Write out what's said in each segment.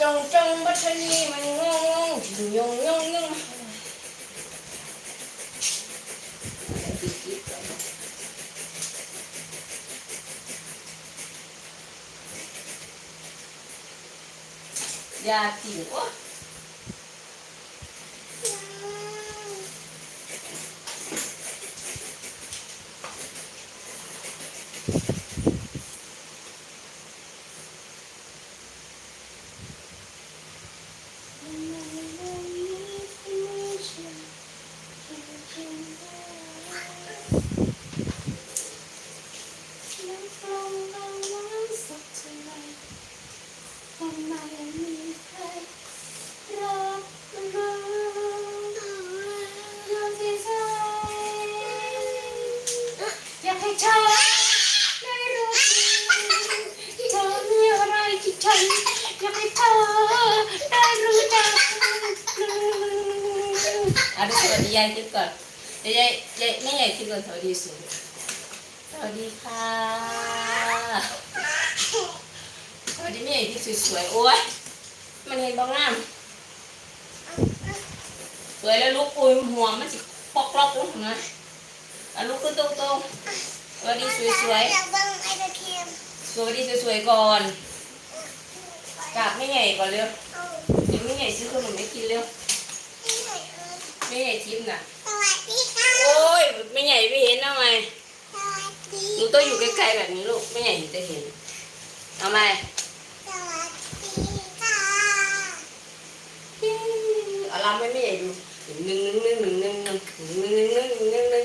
จองจองบัชนีมันงงงงยงยงยงยากินวะอ ยากให้เธอได้รู้เธอมีอะไรที่ฉันอยากให้เธอได้รู้จักอะดูสวัสดียายคิดก่อนยายยายยายไม่ใหญ่คิดก่อนสวัสดีสูงสวัสดีค่ะสวัสดีแม่ใหญ่ที่สวยๆโอ้ยมันเห็นบ้างงามสวยแล้วลูกปุยหัวมันสิปอกลอกลูกนะอะลูกขึ้นตรงๆส วัสดีสวยๆอยากเบิ่งไอตะเคียนสวัสดีสวยๆก่อนกราบไม่ใหญ่ก่อนเร็วเอาเดี๋ยวไม่ใหญ่ซื้อขนมให้กินเร็วที่ไหนเอ่ยไม่ใหญ่ทิพย์น่ะสวัสดีค่ะโอ้ยไม่ใหญ่ไม่เห็นทำไมสวัสดีหนูต้องอยู่ใกล้ๆแบบนี้ลูกไม่ใหญ่ถึงจะเห็นทำไมสวัสดีค่ะเอาลำให้ไม่ใหญ่ดูหนึ่งหนึ่งหนึ่งหนึ่งหนึ่งหนึ่งหนึ่งหนึ่งหนึ่ง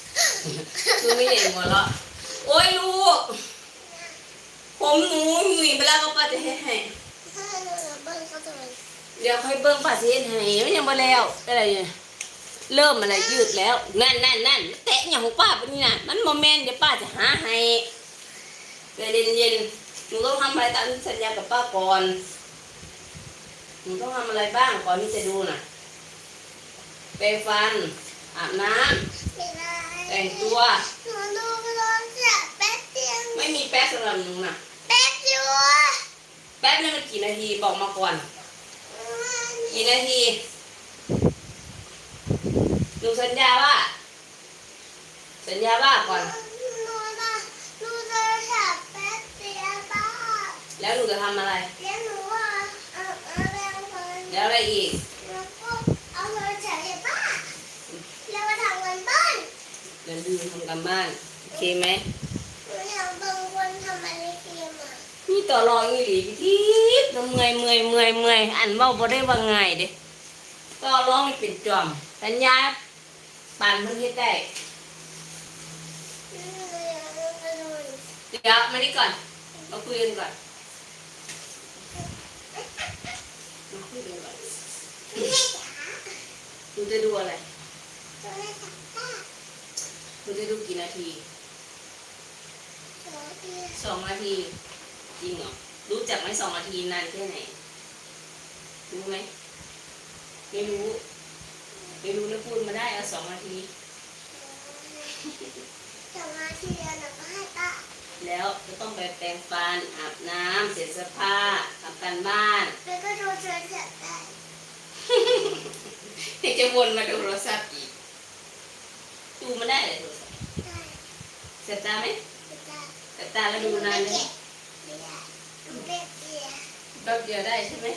คือไม่เห็นหมดละโอ้ยลูก ผมหนูหนุ่ไปแล้วก็ป้าจะเฮ็ดให้ ถ้าหนูเบิ่งเขาจะเป็นเดี๋ยวค่อยเบิ้งป้าสิเฮ็ดให้มันยังบ่แล้วอะไรเนี่ยเริ่มอะไรยืดแล้ว นั่นนั่นนั่นแตะอย่างของป้าปะนี่นะมันโมเมนต์เดี๋ยวป้าจะหาให้ใจเย็นๆหนูต้องทำอะไรตามสัญญากับป้าก่อน หนูต้องทำอะไรบ้างก่อนที่จะดูน่ะแปรงฟันอาบน้ไม่ได้ำ แต่งตัว หนูดูร้อนจะแป๊บเดียวไม่มีแป๊บสำหรับหนูน่ะ แป๊บเดียวแป๊บนึงมันกี่นาทีบอกมาก่อน กี่นาที หนูสัญญาว่า สัญญาว่าก่อน หนูนะหนูจะจับแป๊บเดียวบ้าแล้วหนูจะทำอะไร เดี๋ยวหนูว่าเอาเอาแรงคนแล้วอะไรอีกแล้วก็เอาโทรศัพท์ให้ป้าแล้วก็ทำเงินบ้าน เดี๋ ยวดูทำกันบ้าน โอเคไหมหนูอยากเบิ่งคนทำอะไรเทียมอะนี่ต่อรองอีหลีพี่ทิพย์น้ำเมื่อยเมื่อยเมื่อยเมื่อยอันเว่าบ่ได้ว่าง่ายเด้ต่อรองนี่เป็นจอมสัญญาปานเพิ่นเฮ็ดได้หนูอยากเบิ่งคนอื่นเดี๋ยวมานี่ก่อนมาคุยกันก่อนมาคุยกันก่อนแม่จ๋าหนูจะดูอะไรโทรศัพท์ป้า หนูจะดูกี่นาทีสวัสดีสองนาทีจริงเหรอรู้จักไหมสองนาทีนานแค่ไหนรู้ไหมไม่รู้ไม่รู้แล้วพูดมาได้เอาสองนาทีสมาธิเรียนแล้วก็ให้ป้าแล้วจะต้องไปแปรงฟันอาบน้ำเสร็จเสื้อผ้าทำการบ้านแล้วก็ดูโทรศัพท์ได้เด็กจะวนมาดูโทรศัพท์อีกดูมาได้เลยโทรศัพท์ ได้เสร็จตาไหมได้เสร็จตาแล้วดูนานไหมเบียร์ดูเบียร์เบียร์แป๊บเดียวได้ใช่ไหม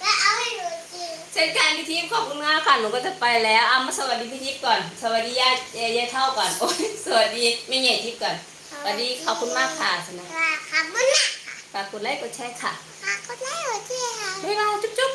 แล้วเอาให้หนูกินเช่นกันพี่ทิพย์ขอบคุณมากค่ะหนูก็จะไปแล้วเอามาสวัสดีพี่ทิพย์ก่อน สวัสดีญาติยายเท่าก่อนโอ้ยสวัสดีแม่ใหญ่ทิพย์ก่อนสวัสดีขอบคุณมากค่ะสนะค่ะขอบคุณมากค่ะ ฝากกดไลค์กดแชร์ค่ะฝากกดไลค์กดแชร์ค่ะบ๊ายบายจุ๊บจุ๊บ